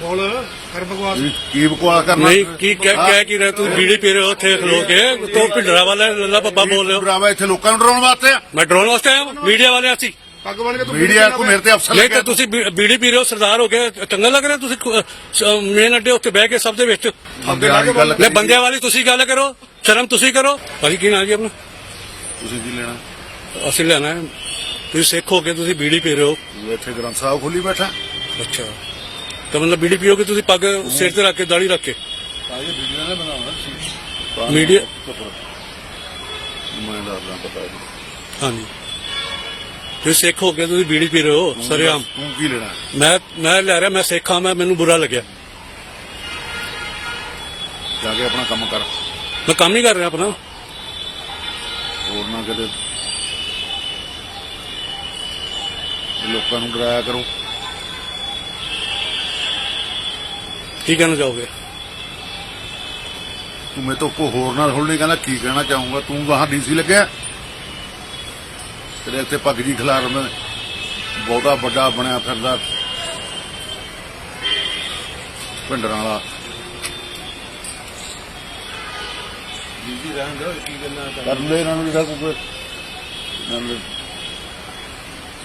ਬੋਲ ਕਰ ਬਕਵਾਸ ਕੀ- ਕੀ ਬਕਵਾਸ ਕਰਨਾ? ਨਹੀਂ ਕੀ ਕਹਿ ਕਹਿ ਕੀ ਰਹੇ ਤੂੰ? ਬੀੜੀ ਪੀ ਰਹੇ ਹੋ ਉੱਥੇ ਖਲੋ ਕੇ? ਤੂੰ ਭਿੰਡਰਾ ਵਾਲਾ ਲੱਲਾ ਬੱਬਾ ਬੋਲ ਰਹੇ ਹੋ। ਡਰਾਵਾ ਇੱਥੇ ਲੋਕਾਂ ਨੂੰ ਡਰਾਉਣ ਵਾਸਤੇ ਆ। ਮੈਂ ਡਰੋਨ ਵਾਸਤੇ ਆਇਆ ਮੀਡੀਆ ਵਾਲੇ ਅਸੀਂ। ਪੱਗ ਬਣ ਕੇ ਤੂੰ ਮੀਡੀਆ ਕੋ ਮੇਰੇ ਤੇ ਅਫਸਰ ਨਹੀਂ ਲੱਗਿਆ ਤਾਂ ਤੁਸੀਂ ਬੀ- ਬੀੜੀ ਪੀ ਰਹੇ ਹੋ ਸਰਦਾਰ ਹੋ ਕੇ। ਚੰਗਾ ਲੱਗ ਰਿਹਾ ਤੁਸੀਂ ਮੇਨ ਅੱਡੇ ਉੱਤੇ ਬਹਿ ਕੇ ਸਭ ਦੇ ਵਿੱਚ। ਬੰਦੇ ਵਾਲੀ ਗੱਲ ਲੈ ਬੰਦਿਆਂ ਵਾਲੀ ਤੁਸੀਂ ਗੱਲ ਕਰੋ ਸ਼ਰਮ ਤੁਸੀਂ ਕਰੋ। ਭਾਜੀ ਕੀ ਨਾਂ ਜੀ ਆਪਣਾ? ਤੁਸੀਂ ਕੀ ਲੈਣਾ? ਅਸੀਂ ਲੈਣਾ ਹੈ। ਤੁਸੀਂ ਸਿੱਖ ਹੋ ਕੇ ਤੁਸੀਂ ਬੀੜੀ ਪੀ ਰਹੇ ਹੋ। ਇੱਥੇ ਗ੍ਰੰਥ ਸਾਹਿਬ ਖੋਲੀ ਬੈਠਾ। ਅੱਛਾ। ਤਾਂ ਮਤਲਬ ਬੀੜੀ ਪੀਓਗੇ ਤੁਸੀਂ ਪੱਗ ਸਿਰ ਤੇ ਰੱਖ ਕੇ ਦਾੜੀ ਰੱਖ ਕੇ? ਆਏ ਵੀਡੀਓ ਨੇ ਬਣਾਉਣਾ ਮੀਡੀਆ ਮੈਂ ਦੱਸਦਾ ਪਤਾ ਨਹੀਂ। ਹਾਂਜੀ। ਤੁਸੀਂ ਸਿੱਖ ਹੋ ਕੇ ਤੁਸੀਂ ਬੀੜੀ ਪੀ ਰਹੇ ਹੋ ਸਰਿਆਮ। ਤੂੰ ਕੀ ਲੈਣਾ? ਮੈਂ ਮੈਂ ਲੈ ਰਿਹਾ ਮੈਂ ਸਿੱਖ ਹਾਂ ਮੈਂ ਮੈਨੂੰ ਬੁਰਾ ਲੱਗਿਆ। ਜਾ ਕੇ ਆਪਣਾ ਕੰਮ ਕਰ। ਮੈਂ ਕੰਮ ਹੀ ਕਰ ਰਿਹਾ ਆਪਣਾ। ਹੋਰ ਨਾ ਕਦੇ। ਲੋਕਾਂ ਨੂੰ ਡਰਾਇਆ ਕਰੋ। ਕੀ ਕਹਿਣਾ ਚਾਹੋਗੇ? ਤੂੰ ਮੇਰੇ ਤੋਂ ਕੋ ਹੋਰ ਨਾਲ ਥੋੜੀ ਕਹਿੰਦਾ ਕੀ ਕਹਿਣਾ ਚਾਹੂੰਗਾ? ਤੂੰ ਵਾਹਾਂ ਡੀਸੀ ਲੱਗਿਆ। ਤੇਰੇ ਇੱਥੇ ਪੱਗ ਜੀ ਖਿਲਾਰ ਮੈਂ ਬਹੁਤਾ ਵੱਡਾ ਬਣਿਆ ਫਿਰਦਾ। ਪਿੰਡਰਾਂ ਵਾਲਾ। ਕਰ ਲੈ ਇਹਨਾਂ ਨੂੰ ਜਿਹੜਾ ਕੋਈ ਇਹਨਾਂ ਨੂੰ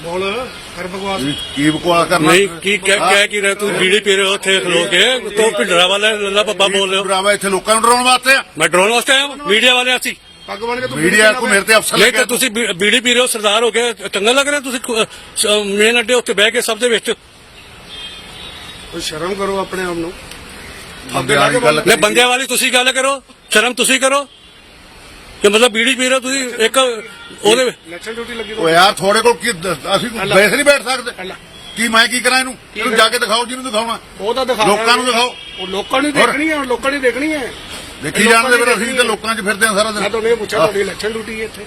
ਬੋਲ ਕਰ ਬਕਵਾਸ। ਕੀ- ਕੀ ਬਕਵਾਸ ਕਰਨਾ? ਨਹੀਂ ਕੀ ਕਹਿ ਕਹਿ ਕੀ ਰਹੇ ਤੂੰ? ਬੀੜੀ ਪੀ ਰਹੇ ਹੋ ਉੱਥੇ ਖਲੋ ਕੇ। ਤੂੰ ਭਿੰਡਰਾ ਵਾਲਾ ਲੱਲਾ ਬੱਬਾ ਬੋਲ ਰਹੇ ਹੋ। ਡਰਾਵਾ ਇੱਥੇ ਲੋਕਾਂ ਨੂੰ ਡਰਾਉਣ ਵਾਸਤੇ ਆ। ਮੈਂ ਡਰੋਨ ਵਾਸਤੇ ਆਇਆ ਮੀਡੀਆ ਵਾਲੇ ਅਸੀਂ। ਪੱਗ ਬਣ ਕੇ ਤੂੰ ਮੀਡੀਆ ਕੋ ਮੇਰੇ ਤੇ ਅਫਸਰ ਨਹੀਂ ਲੱਗਿਆ ਤਾਂ ਤੁਸੀਂ ਬੀ- ਬੀੜੀ ਪੀ ਰਹੇ ਹੋ ਸਰਦਾਰ ਹੋ ਕੇ। ਚੰਗਾ ਲੱਗ ਰਿਹਾ ਤੁਸੀਂ ਮੇਨ ਅੱਡੇ ਉੱਤੇ ਬਹਿ ਕੇ ਸਭ ਦੇ ਵਿੱਚ। ਸ਼ਰਮ ਕਰੋ ਆਪਣੇ ਆਪ ਨੂੰ। ਗੱਲ ਬੰਦਿਆਂ ਵਾਲੀ ਤੁਸੀਂ ਗੱਲ ਕਰੋ ਸ਼ਰਮ ਤੁਸੀਂ ਕਰੋ। ਕਿ ਮਤਲਬ ਬੀੜੀ ਪੀ ਰਹੇ ਹੋ ਤੁਸੀਂ ਇੱਕ ਉਹਦੇ ਇਲੈਕਸ਼ਨ ਡਿਊਟੀ ਲੱਗੀ ਓ ਯਾਰ ਥੋੜੇ ਕੋਲ ਕੀ ਦ- ਅਸੀਂ ਬੈਠ ਨਹੀਂ ਬੈਠ ਸਕਦੇ। ਕੀ ਮੈਂ ਕੀ ਕਰਾਂ ਇਹਨੂੰ? ਇਹਨੂੰ ਜਾ ਕੇ ਦਿਖਾਓ ਜਿਹਨੂੰ ਦਿਖਾਉਣਾ। ਉਹ ਤਾਂ ਦਿਖਾ ਲੋਕਾਂ ਨੂੰ ਦਿਖਾਓ। ਉਹ ਲੋਕਾਂ ਨੂੰ। ਦੇਖਣੀ ਹੈ ਲੋਕਾਂ ਨੇ ਦੇਖਣੀ ਹੈ। ਦੇਖੀ ਜਾਣਦੇ ਫਿਰ ਅਸੀਂ ਤਾਂ ਲੋਕਾਂ 'ਚ ਫਿਰਦੇ ਆ ਸਾਰਾ ਮੈਂ ਦਿਨ ਤੁਹਾਨੂੰ ਇਹ ਪੁੱਛਿਆ ਤੁਹਾਡੀ ਇਲੈਕਸ਼ਨ ਡਿਊਟੀ ਹੈ ਇੱਥੇ?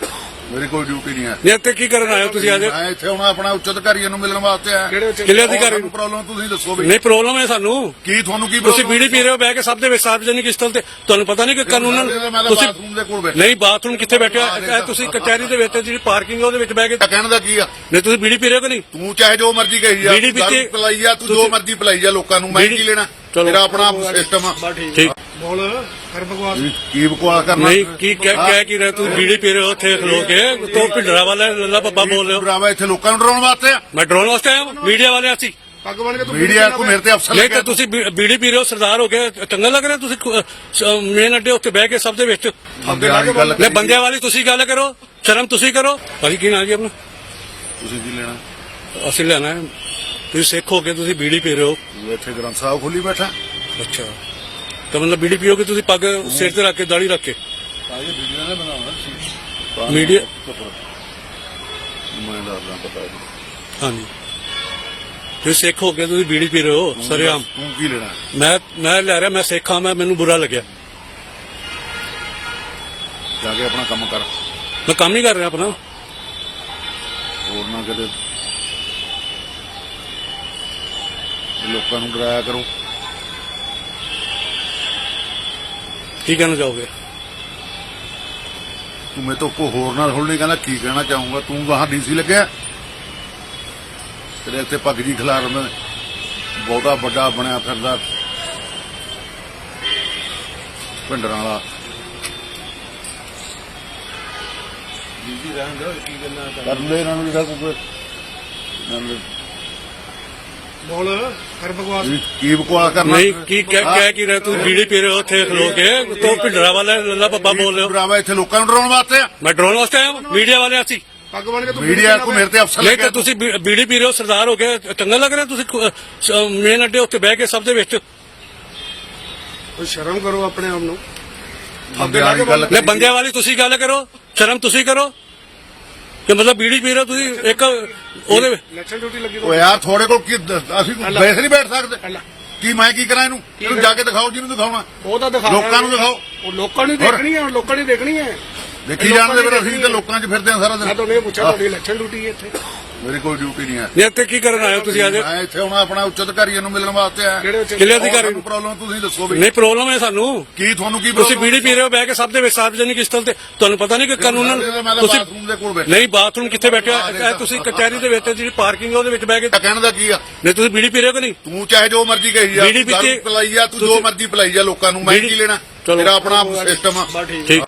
ਮੇਰੀ ਕੋਈ ਡਿਊਟੀ ਨਹੀਂ ਹੈ। ਨੇ ਇੱਥੇ ਕੀ ਕਰਨ ਆਏ ਹੋ ਤੁਸੀਂ ਅੱਜ? ਮੈਂ ਇੱਥੇ ਹੁਣ ਆਪਣਾ ਉੱਚ ਅਧਿਕਾਰੀਆਂ ਨੂੰ ਮਿਲਣ ਵਾਸਤੇ ਆਇਆ। ਕਿਹੜੇ ਉੱਚ ਕਿਲੇ ਅਧਿਕਾਰੀ? ਨੂੰ ਪ੍ਰੋਬਲਮ ਤੁਸੀਂ ਦੱਸੋ ਵੀ। ਨਹੀਂ ਪ੍ਰੋਬਲਮ ਹੈ ਸਾਨੂੰ। ਕੀ ਤੁਹਾਨੂੰ ਕੀ ਤੁਸੀਂ ਬੀੜੀ ਪੀ ਰਹੇ ਹੋ ਬਹਿ ਕੇ ਸਭ ਦੇ ਵਿੱਚ ਸਾਰਵਜਨਿਕ ਸਥਲ ਤੇ। ਤੁਹਾਨੂੰ ਪਤਾ ਨਹੀਂ ਕਿ ਕਾਨੂੰਨ ਤੁਸੀਂ ਬਾਥਰੂਮ ਦੇ ਕੋਲ ਬੈਠਾ। ਨਹੀਂ ਬਾਥਰੂਮ ਕਿੱਥੇ ਬੈਠੇ ਹੋ? ਇਹ ਤੁਸੀਂ ਕਚਹਿਰੀ ਦੇ ਵਿੱਚ ਜਿਹੜੀ ਪਾਰਕਿੰਗ ਹੈ ਉਹਦੇ ਵਿੱਚ ਬਹਿ ਕੇ ਕਹਿਣ ਦਾ ਕੀ ਆ? ਨਹੀਂ ਤੁਸੀਂ ਬੀੜੀ ਪੀ ਰਹੇ ਹੋ ਕਿ ਨਹੀਂ? ਤੂੰ ਚਾਹੇ ਜੋ ਮਰਜ਼ੀ ਕਹੀ ਜਾ ਬੀੜੀ ਪਿਲਾਈ ਜਾ ਤੂੰ ਜੋ ਮਰਜ਼ੀ ਪਿਲਾਈ ਜਾ ਲੋਕਾਂ ਨੂੰ ਮੈਂ ਕੀ ਲੈਣਾ। ਤੇਰਾ ਆਪਣਾ ਸਿਸਟਮ ਆ। ਠੀਕ। ਬੋਲ ਕਰ ਬਕਵਾਸ। ਕੀ- ਕੀ ਬਕਵਾਸ ਕਰਨਾ? ਨਹੀਂ ਕੀ ਕਹਿ ਕਹਿ ਕੀ ਰਹੇ ਤੂੰ? ਬੀੜੀ ਪੀ ਰਹੇ ਹੋ ਉੱਥੇ ਖਲੋ ਕੇ। ਤੂੰ ਭਿੰਡਰਾ ਵਾਲਾ ਲੱਲਾ ਬੱਬਾ ਬੋਲ ਰਹੇ ਹੋ। ਡਰਾਵਾ ਇੱਥੇ ਲੋਕਾਂ ਨੂੰ ਡਰਾਉਣ ਵਾਸਤੇ ਆ। ਮੈਂ ਡਰੋਨ ਵਾਸਤੇ ਆਇਆ ਮੀਡੀਆ ਵਾਲੇ ਅਸੀਂ। ਪੱਗ ਬਣ ਕੇ ਤੂੰ ਮੀਡੀਆ ਕੋ ਮੇਰੇ ਤੇ ਅਫਸਰ ਨਹੀਂ ਲੱਗਿਆ। ਤਾਂ ਤੁਸੀਂ ਬੀ- ਬੀੜੀ ਪੀ ਰਹੇ ਹੋ ਸਰਦਾਰ ਹੋ ਕੇ ਚੰਗਾ ਲੱਗ ਰਿਹਾ ਤੁਸੀਂ ਮੇਨ ਅੱਡੇ ਉੱਤੇ ਬਹਿ ਕੇ ਸਭ ਦੇ ਵਿੱਚ। ਬੰਦੇ ਵਾਲੀ ਗੱਲ ਲੈ ਬੰਦਿਆਂ ਵਾਲੀ ਤੁਸੀਂ ਗੱਲ ਕਰੋ। ਸ਼ਰਮ ਤੁਸੀਂ ਕਰੋ। ਭਾਜੀ ਕੀ ਨਾਂ ਜੀ ਆਪਣਾ? ਤੁਸੀਂ ਕੀ ਲੈਣਾ? ਅਸੀਂ ਲੈਣਾ ਤੁਸੀਂ ਸਿੱਖ ਹੋ ਕੇ ਤੁਸੀਂ ਬੀੜੀ ਪੀ ਰਹੇ ਹੋ। ਇੱਥੇ ਗ੍ਰੰਥ ਸਾਹਿਬ ਖੋਲੀ ਬੈਠਾ। ਅੱਛਾ। ਤਾਂ ਮਤਲਬ ਬੀੜੀ ਪੀਓਗੇ ਤੁਸੀਂ ਪੱਗ ਸਿਰ ਤੇ ਰੱਖ ਕੇ ਦਾੜੀ ਰੱਖ ਕੇ? ਆਏ ਵੀਡੀਓ ਨੇ ਬਣਾਉਣਾ ਮੀਡੀਆ ਮੈਂ ਦੱਸਦਾ ਪਤਾ ਨਹੀਂ। ਹਾਂਜੀ। ਤੁਸੀਂ ਸਿੱਖ ਹੋ ਕੇ ਤੁਸੀਂ ਬੀੜੀ ਪੀ ਰਹੇ ਹੋ ਸਰਿਆਮ। ਤੂੰ ਕੀ ਲੈਣਾ? ਮੈਂ ਮੈਂ ਲੈ ਰਿਹਾ ਮੈਂ ਸਿੱਖ ਹਾਂ ਮੈਂ ਮੈਨੂੰ ਬੁਰਾ ਲੱਗਿਆ। ਜਾ ਕੇ ਆਪਣਾ ਕੰਮ ਕਰ। ਮੈਂ ਕੰਮ ਹੀ ਕਰ ਰਿਹਾ ਆਪਣਾ। ਹੋਰ ਨਾ ਕਦੇ। ਲੋਕਾਂ ਨੂੰ ਡਰਾਇਆ ਕਰੋ। ਕੀ ਕਹਿਣਾ ਚਾਹੋਗੇ? ਤੂੰ ਮੇਰੇ ਤੋਂ ਕੋ ਹੋਰ ਨਾਲ ਥੋੜੀ ਕਹਿੰਦਾ ਕੀ ਕਹਿਣਾ ਚਾਹੂੰਗਾ? ਤੂੰ ਵਾਹਾਂ ਡੀਸੀ ਲੱਗਿਆ? ਤੇਰੇ ਇੱਥੇ ਪੱਗ ਜੀ ਖਿਲਾਰ ਮੈਂ ਬਹੁਤਾ ਵੱਡਾ ਬਣਿਆ ਫਿਰਦਾ ਪਿੰਡਰਾਂ ਵਾਲਾ। ਕਰ ਲੈ ਇਹਨਾਂ ਨੂੰ ਜਿਹੜਾ ਕੋਈ ਇਹਨਾਂ ਨੂੰ ਬੋਲ ਕਰ ਬਕਵਾਸ। ਕੀ- ਕੀ ਬਕਵਾਸ ਕਰਨਾ? ਨਹੀਂ ਕੀ ਕਹਿ ਕਹਿ ਕੀ ਰਹੇ ਤੂੰ? ਬੀੜੀ ਪੀ ਰਹੇ ਹੋ ਉੱਥੇ ਖਲੋ ਕੇ। ਤੂੰ ਭਿੰਡਰਾ ਵਾਲਾ ਲੱਲਾ ਬੱਬਾ ਬੋਲ ਰਹੇ ਹੋ। ਡਰਾਵਾ ਇੱਥੇ ਲੋਕਾਂ ਨੂੰ ਡਰਾਉਣ ਵਾਸਤੇ ਆ। ਮੈਂ ਡਰੋਨ ਵਾਸਤੇ ਆਇਆ ਮੀਡੀਆ ਵਾਲੇ ਅਸੀਂ। ਪੱਗ ਬਣ ਕੇ ਤੂੰ ਮੀਡੀਆ ਕੋ ਮੇਰੇ ਤੇ ਅਫਸਰ ਨਹੀਂ ਲੱਗਿਆ ਤਾਂ ਤੁਸੀਂ ਬੀ- ਬੀੜੀ ਪੀ ਰਹੇ ਹੋ ਸਰਦਾਰ ਹੋ ਕੇ। ਚੰਗਾ ਲੱਗ ਰਿਹਾ ਤੁਸੀਂ ਮੇਨ ਅੱਡੇ ਉੱਤੇ ਬਹਿ ਕੇ ਸਭ ਦੇ ਵਿੱਚ। ਕੋਈ ਸ਼ਰਮ ਕਰੋ ਆਪਣੇ ਆਪ ਨੂੰ। ਬੰਦੇ ਵਾਲੀ ਗੱਲ ਲੈ ਬੰਦਿਆਂ ਵਾਲੀ ਤੁਸੀਂ ਗੱਲ ਕਰੋ ਸ਼ਰਮ ਤੁਸੀਂ ਕਰੋ। ਕਿ ਮਤਲਬ ਬੀੜੀ ਪੀ ਰਹੇ ਹੋ ਤੁਸੀਂ ਇੱਕ ਉਹਦੇ ਇਲੈਕਸ਼ਨ ਡਿਊਟੀ ਲੱਗੀ ਓ ਯਾਰ ਥੋੜੇ ਕੋਲ ਕੀ ਦ- ਅਸੀਂ ਬੈਠ ਨਹੀਂ ਬੈਠ ਸਕਦੇ। ਕੀ ਮੈਂ ਕੀ ਕਰਾਂ ਇਹਨੂੰ? ਇਹਨੂੰ ਜਾ ਕੇ ਦਿਖਾਓ ਜਿਹਨੂੰ ਦਿਖਾਉਣਾ। ਉਹ ਤਾਂ ਦਿਖਾ ਲੋਕਾਂ ਨੂੰ ਦਿਖਾਓ। ਉਹ ਲੋਕਾਂ ਨੂੰ ਹੋਰ। ਦੇਖਣੀ ਹੈ ਲੋਕਾਂ ਨੇ ਦੇਖਣੀ ਹੈ। ਦੇਖੀ ਜਾਣਦੇ ਫਿਰ ਅਸੀਂ ਤਾਂ ਲੋਕਾਂ 'ਚ ਫਿਰਦੇ ਆ ਸਾਰਾ ਮੈਂ ਦਿਨ ਤੁਹਾਨੂੰ ਇਹ ਪੁੱਛਿਆ ਤੁਹਾਡੀ ਇਲੈਕਸ਼ਨ ਡਿਊਟੀ ਹੈ ਇੱਥੇ। ਮੇਰੀ ਕੋਈ ਡਿਊਟੀ ਨਹੀਂ ਹੈ। ਨਹੀਂ ਇੱਥੇ ਕੀ ਕਰਨ ਆਏ ਹੋ ਤੁਸੀਂ ਅੱਜ? ਮੈਂ ਇੱਥੇ ਹੁਣ ਆਪਣਾ ਉੱਚ ਅਧਿਕਾਰੀਆਂ ਨੂੰ ਮਿਲਣ ਵਾਸਤੇ ਆਇਆ। ਕਿਹੜੇ ਉੱਚ ਕਿਲੇ ਅਧਿਕਾਰੀ? ਨੂੰ ਪ੍ਰੋਬਲਮ ਤੁਸੀਂ ਦੱਸੋ ਵੀ। ਨਹੀਂ ਪ੍ਰੋਬਲਮ ਹੈ ਸਾਨੂੰ। ਕੀ ਤੁਹਾਨੂੰ ਕੀ ਤੁਸੀਂ ਬੀੜੀ ਪੀ ਰਹੇ ਹੋ ਬਹਿ ਕੇ ਸਭ ਦੇ ਵਿੱਚ ਸਾਰਵਜਨਿਕ ਸਥਲ ਤੇ ਤੁਹਾਨੂੰ ਪਤਾ ਨਹੀਂ ਕਿ ਕਾਨੂੰਨ ਤੁਸੀਂ ਬਾਥਰੂਮ ਦੇ ਕੋਲ ਬੈਠਾ। ਨਹੀਂ ਬਾਥਰੂਮ ਕਿੱਥੇ ਬੈਠੇ ਹੋ? ਇਹ ਤੁਸੀਂ ਕਚਹਿਰੀ ਦੇ ਵਿੱਚ ਜਿਹੜੀ ਪਾਰਕਿੰਗ ਹੈ ਉਹਦੇ ਵਿੱਚ ਬਹਿ ਕੇ ਕਹਿਣ ਦਾ ਕੀ ਆ? ਨਹੀਂ ਤੁਸੀਂ ਬੀੜੀ ਪੀ ਰਹੇ ਹੋ ਕਿ ਨਹੀਂ? ਤੂੰ ਚਾਹੇ ਜੋ ਮਰਜ਼ੀ ਕਹੀ ਜਾ ਬੀੜੀ ਤੂੰ ਦਾਰੂ ਪੀਤੀ- ਪਿਲਾਈ ਜਾ ਤੂੰ ਜੋ ਮਰਜ਼ੀ ਪਿਲਾਈ ਜਾ ਲੋਕਾਂ ਨੂੰ ਮੈਂ ਕੀ ਲੈਣਾ। ਤੇਰਾ ਆਪਣਾ ਸਿਸਟਮ ਆ। ਠੀਕ